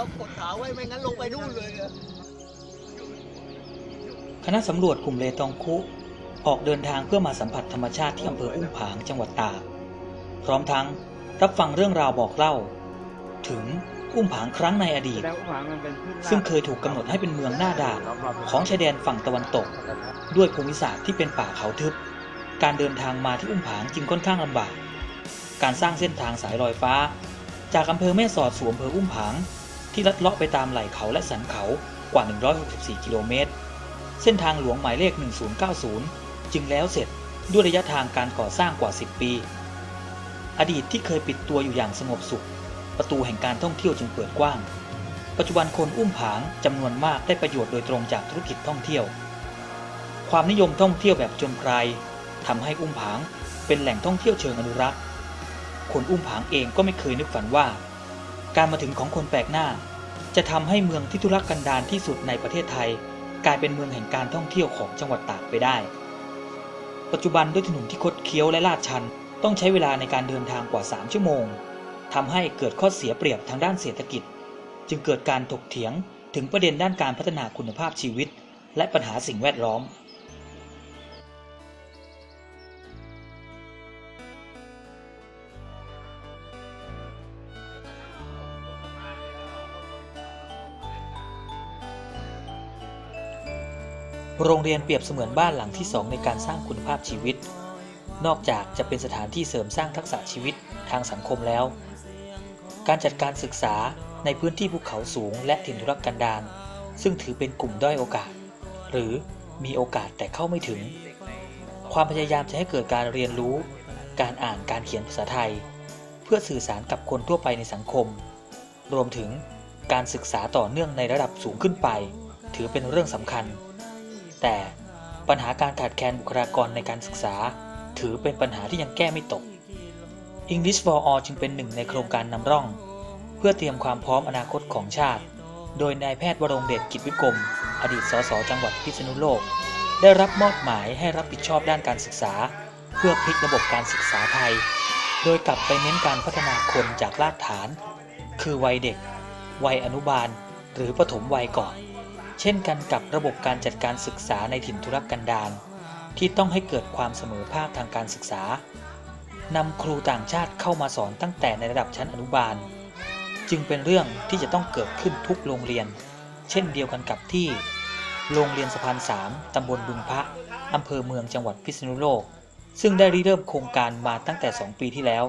เลยเรากดขาไว้ไม่งั้นลงไปนู่นเลยอะคณะสำรวจกลุ่มเลตองคุ ออกเดินทางเพื่อมาสัมผัสธรรมชาติที่อำเภออุ้มผางจังหวัดตากพร้อมทั้งรับฟังเรื่องราวบอกเล่า ถึงอุ้มผางครั้งในอดีตแล้วหวางมันเป็นพืชซึ่งเคยถูกกำหนดให้เป็นเมืองหน้าด่านของชายแดนฝั่งตะวันตก ด้วยภูมิศาสตร์ที่เป็นป่าเขาทึบ การเดินทางมาที่อุ้มผางจึงค่อนข้างลำบาก การสร้างเส้นทางสายลอยฟ้า จากอำเภอแม่สอดสู่อำเภออุ้มผาง ที่ลัดเลาะไปตามไหล่เขาและสันเขากว่า 164 กิโลเมตร เส้นทางหลวงหมายเลข 1090 จึงแล้วเสร็จด้วยระยะทางการก่อสร้างกว่า 10 ปี อดีตที่เคยปิดตัวอยู่อย่างสงบสุข ประตูแห่งการท่องเที่ยวจึงเปิดกว้าง ปัจจุบันคนอุ้มผางจำนวนมากได้ประโยชน์โดยตรงจากธุรกิจท่องเที่ยว ความนิยมท่องเที่ยวแบบจนไพรทำให้อุ้มผางเป็นแหล่งท่องเที่ยวเชิงอนุรักษ์ คนอุ้มผางเองก็ไม่เคยนึกฝันว่า การมาถึงของคนแปลกหน้า จะทำให้เมืองที่ทุรกันดารที่สุดในประเทศไทย กลายเป็นเมืองแห่งการท่องเที่ยวของจังหวัดตากไปได้ ปัจจุบันด้วยถนนที่คดเคี้ยวและลาดชัน ต้องใช้เวลาในการเดินทางกว่า 3 ชั่วโมงทำให้เกิดข้อเสียเปรียบทางด้านเศรษฐกิจ จึงเกิดการถกเถียงถึงประเด็นด้านการพัฒนาคุณภาพชีวิต และปัญหาสิ่งแวดล้อม โรงเรียนเปรียบเสมือนบ้านหลังที่สองในการสร้างคุณภาพชีวิต นอกจากจะเป็นสถานที่เสริมสร้างทักษะชีวิตทางสังคมแล้ว การจัดการศึกษาในพื้นที่ภูเขาสูงและถิ่นทุรกันดารซึ่งถือเป็นกลุ่มด้อยโอกาส หรือมีโอกาสแต่เข้าไม่ถึง ความพยายามจะให้เกิดการเรียนรู้ การอ่านการเขียนภาษาไทย เพื่อสื่อสารกับคนทั่วไปในสังคม รวมถึงการศึกษาต่อเนื่องในระดับสูงขึ้นไป ถือเป็นเรื่องสำคัญ แต่ปัญหาการขาดแคลนบุคลากรในการศึกษา ถือเป็นปัญหาที่ยังแก้ไม่ตก English for All จึงเป็นหนึ่งในโครงการนำร่อง เพื่อเตรียมความพร้อมอนาคตของชาติ โดยนายแพทย์วรงเดชกิจวิกรม อดีตสสจังหวัดพิษณุโลก ได้รับมอบหมายให้รับผิดชอบด้านการศึกษา เพื่อพลิกระบบการศึกษาไทย โดยกลับไปเน้นการพัฒนาคนจากรากฐาน คือวัยเด็ก วัยอนุบาล หรือปฐมวัยก่อน เช่นกันกับระบบการจัดการศึกษาในถิ่นทุรกันดารที่ต้องให้เกิดความเสมอภาคทางการศึกษานำครูต่างชาติเข้ามาสอนตั้งแต่ในระดับชั้นอนุบาล จึงเป็นเรื่องที่จะต้องเกิดขึ้นทุกโรงเรียน เช่นเดียวกันกับที่ โรงเรียนสะพานสามตำบลบึงพระอำเภอเมืองจังหวัดพิษณุโลก ซึ่งได้ริเริ่มโครงการมาตั้งแต่ 2 ปีที่แล้ว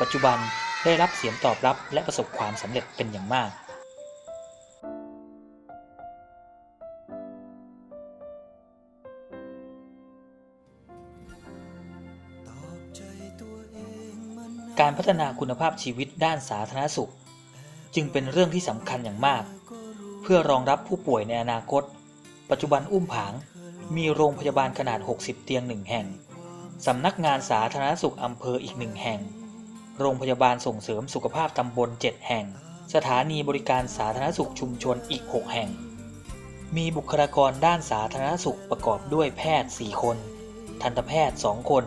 ปัจจุบันได้รับเสียงตอบรับและประสบความสำเร็จเป็นอย่างมาก การพัฒนาคุณภาพชีวิตด้านสาธารณสุข จึงเป็นเรื่องที่สำคัญอย่างมาก เพื่อรองรับผู้ป่วยในอนาคต ปัจจุบันอุ้มผาง มีโรงพยาบาลขนาด 60 เตียงหนึ่งแห่งสำนักงานสาธารณสุขอำเภออีกหนึ่งแห่ง โรงพยาบาลส่งเสริมสุขภาพตำบล 7 แห่ง สถานีบริการสาธารณสุขชุมชนอีก 6 แห่ง มีบุคลากรด้านสาธารณสุขประกอบด้วยแพทย์ 4 คน ทันตแพทย์ 2 คน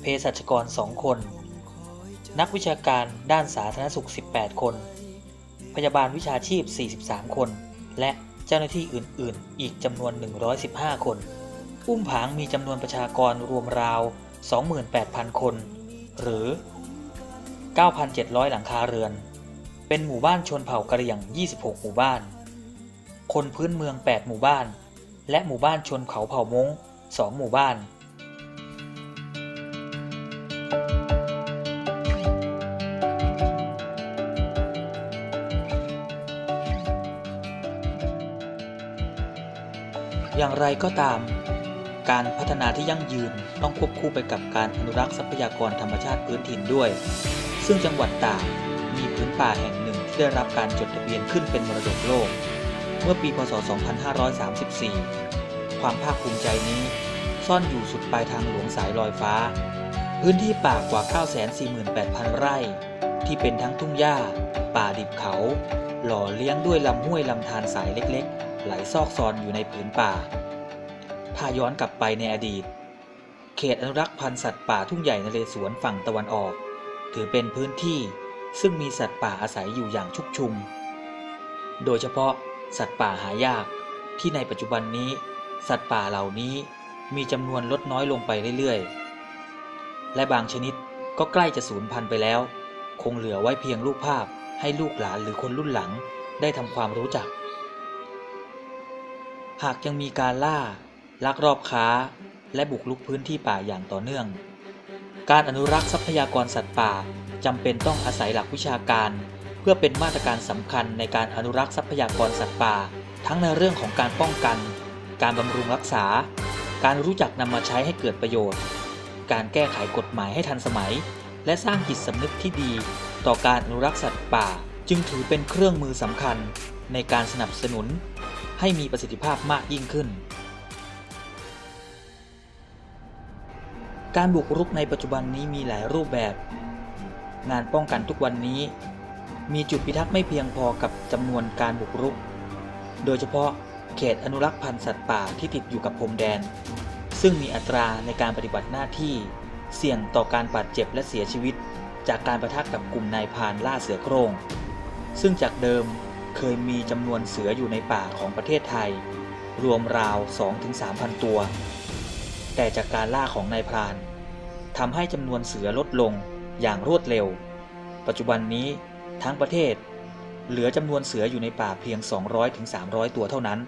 เภสัชกร 2 คน นักวิชาการด้านสาธารณสุข 18 คน พยาบาลวิชาชีพ 43 คน และเจ้าหน้าที่อื่น ๆ อีกจำนวน 115 คน อุ้มผางมีจำนวนประชากรรวมราว 28,000 คน หรือ 9,700 หลังคาเรือน เป็นหมู่บ้านชนเผ่ากะเหรี่ยง 26 หมู่บ้าน คนพื้นเมือง 8 หมู่บ้าน และหมู่บ้านชนเขาเผ่ามง2 หมู่บ้าน อย่างไรก็ตาม การพัฒนาที่ยั่งยืนต้องควบคู่ไปกับการอนุรักษ์ทรัพยากรธรรมชาติพื้นถิ่นด้วย ซึ่งจังหวัดตากมีพื้นป่าแห่งหนึ่งที่ได้รับการจดทะเบียนขึ้นเป็นมรดกโลก เมื่อปีพศ 2534 ความภาคภูมิใจนี้ ซ่อนอยู่สุดปลายทางหลวงสายลอยฟ้า พื้นที่ป่ากว่า 948,000 ไร่ ที่เป็นทั้งทุ่งหญ้า ป่าดิบเขา หล่อเลี้ยงด้วยลำห้วยลำธารสายเล็กๆ ไหลซอกซอนอยู่ในผืนป่าพาย้อนกลับไปในอดีต เขตอนุรักษ์พันธุ์สัตว์ป่าทุ่งใหญ่นเรศวรฝั่งตะวันออก ถือเป็นพื้นที่ซึ่งมีสัตว์ป่าอาศัยอยู่อย่างชุกชุม โดยเฉพาะสัตว์ป่าหายากที่ในปัจจุบันนี้ สัตว์ป่าเหล่านี้มีจำนวนลดน้อยลงไปเรื่อยๆ และบางชนิดก็ใกล้จะสูญพันธุ์ไปแล้ว คงเหลือไว้เพียงรูปภาพให้ลูกหลานหรือคนรุ่นหลังได้ทำความรู้จัก หากยังมีการล่า ลักลอบค้า และบุกรุกพื้นที่ป่าอย่างต่อเนื่อง การอนุรักษ์ทรัพยากรสัตว์ป่าจำเป็นต้องอาศัยหลักวิชาการ เพื่อเป็นมาตรการสำคัญในการอนุรักษ์ทรัพยากรสัตว์ป่า ทั้งในเรื่องของการป้องกัน การบำรุงรักษา การรู้จักนำมาใช้ให้เกิดประโยชน์ การแก้ไขกฎหมายให้ทันสมัย และสร้างจิตสำนึกที่ดี ต่อการอนุรักษ์สัตว์ป่า จึงถือเป็นเครื่องมือสำคัญในการสนับสนุน ให้มีประสิทธิภาพมากยิ่งขึ้น การบุกรุกในปัจจุบันนี้มีหลายรูปแบบ งานป้องกันทุกวันนี้ มีจุดพิทักษ์ไม่เพียงพอกับจำนวนการบุกรุก โดยเฉพาะเขตอนุรักษ์พันธุ์สัตว์ป่าที่ติดอยู่กับพรมแดน ซึ่งมีอัตราในการปฏิบัติหน้าที่ เสี่ยงต่อการบาดเจ็บและเสียชีวิต จากการประทะกับกลุ่มนายพานล่าเสือโคร่งซึ่งจากเดิม เคยมีจำนวนเสืออยู่ในป่าของประเทศไทย รวมราว 2-3,000 ตัว แต่จากการล่าของนายพรานทำให้จำนวนเสือลดลงอย่างรวดเร็ว ปัจจุบันนี้ทั้งประเทศ เหลือจำนวนเสืออยู่ในป่าเพียง 200-300 ตัวเท่านั้น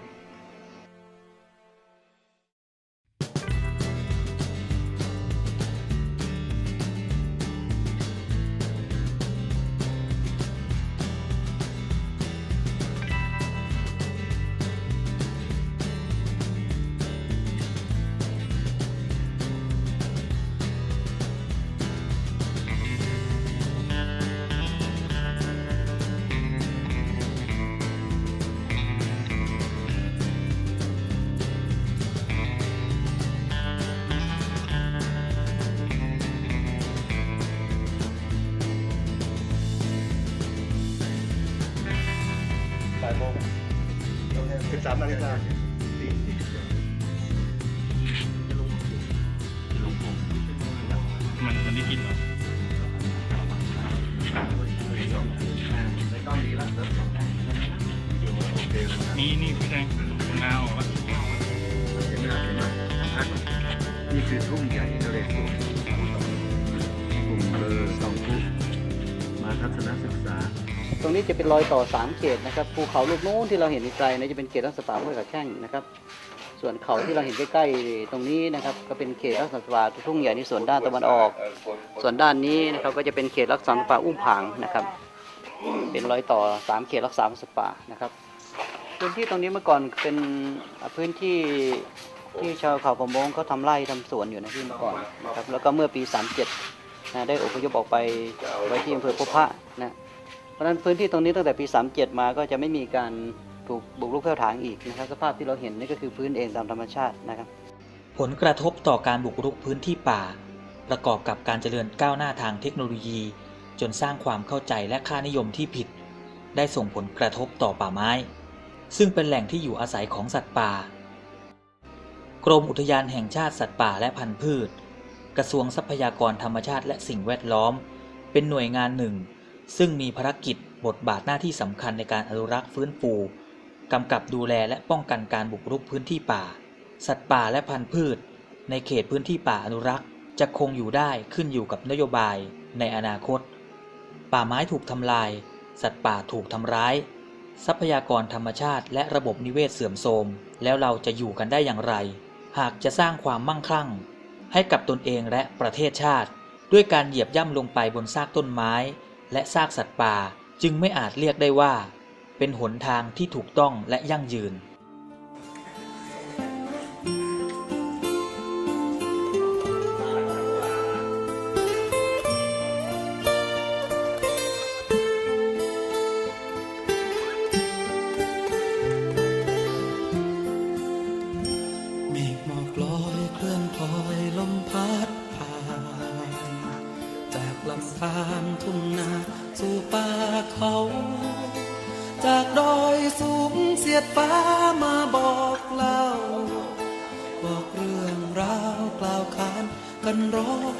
ายโมงสิบสามนาฬิกามันมันได้กินหรอในกล้องดีแล้วนี่นี่พี่แดงงาออกวะเห็นไหมเห็นไหมชัดนี่คือทุ่งใหญ่นเรศวรกลุ่มเบอร์สองผู้มาทัศนศึกษ ตรงนี้จะเป็นรอยต่อสามเขตนะครับภูเขาลูกนู้นที่เราเห็นไกลนะจะเป็นเขตรักษาป่าห้วยขาแข้งนะครับ ส่วนเขาที่เราเห็นใกล้ๆตรงนี้นะครับ ก็เป็นเขตรักษาป่าทุ่งใหญ่ในส่วนด้านตะวันออก ส่วนด้านนี้นะครับก็จะเป็นเขตรักษาป่าอุ้มผางนะครับ เป็นรอยต่อสามเขตรักษาสัตว์ป่านะครับพื้นที่ตรงนี้เมื่อก่อนเป็นพื้นที่ที่ชาวเขาประมงเขาทำไร่ทำสวนอยู่นะที่เมื่อก่อนครับแล้วก็เมื่อปี 37นะได้อพยพออกไปไว้ที่อำเภอพบพระนะ ราะฉะนั้นพื้นที่ตรงนี้ตั้งแต่ปี 37 มาก็จะไม่มีการถูกบุกรุกแผ่วถางอีกนะครับสภาพที่เราเห็นนี่ก็คือพื้นเองตามธรรมชาตินะครับ ผลกระทบต่อการบุกรุกพื้นที่ป่า ประกอบกับการเจริญก้าวหน้าทางเทคโนโลยี จนสร้างความเข้าใจและค่านิยมที่ผิด ได้ส่งผลกระทบต่อป่าไม้ ซึ่งเป็นแหล่งที่อยู่อาศัยของสัตว์ป่า กรมอุทยานแห่งชาติสัตว์ป่าและพันธุ์พืช กระทรวงทรัพยากรธรรมชาติและสิ่งแวดล้อม เป็นหน่วยงานหนึ่ง ซึ่งมีภารกิจบทบาทหน้าที่สำคัญในการอนุรักษ์ฟื้นฟูกำกับดูแลและป้องกันการบุกรุกพื้นที่ป่า สัตว์ป่าและพันธุ์พืช ในเขตพื้นที่ป่าอนุรักษ์ จะคงอยู่ได้ขึ้นอยู่กับนโยบายในอนาคต ป่าไม้ถูกทำลาย สัตว์ป่าถูกทำร้าย ทรัพยากรธรรมชาติ และระบบนิเวศเสื่อมโทรม แล้วเราจะอยู่กันได้อย่างไร หากจะสร้างความมั่งคั่ง ให้กับตนเองและประเทศชาติ ด้วยการเหยียบย่ำลงไปบนซากต้นไม้ และซากสัตว์ป่าจึงไม่อาจเรียกได้ว่า เป็นหนทางที่ถูกต้องและยั่งยืน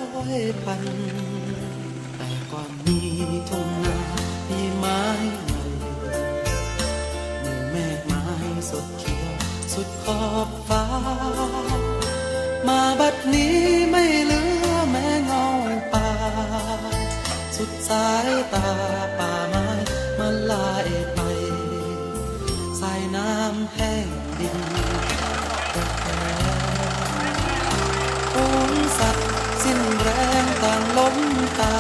อยพัน แต่ก่อนมีทุ่งนามีไม้ใหญ่มีแม่ไม้สดเขียวสุดขอบฟ้า มาบัดนี้ไม่เหลือแม่เงาป่า สุดสายตาป่าไม้มาลายไปใส่น้ำแห้งดิน สัตว์ สิ้นแรงต่างล้มตา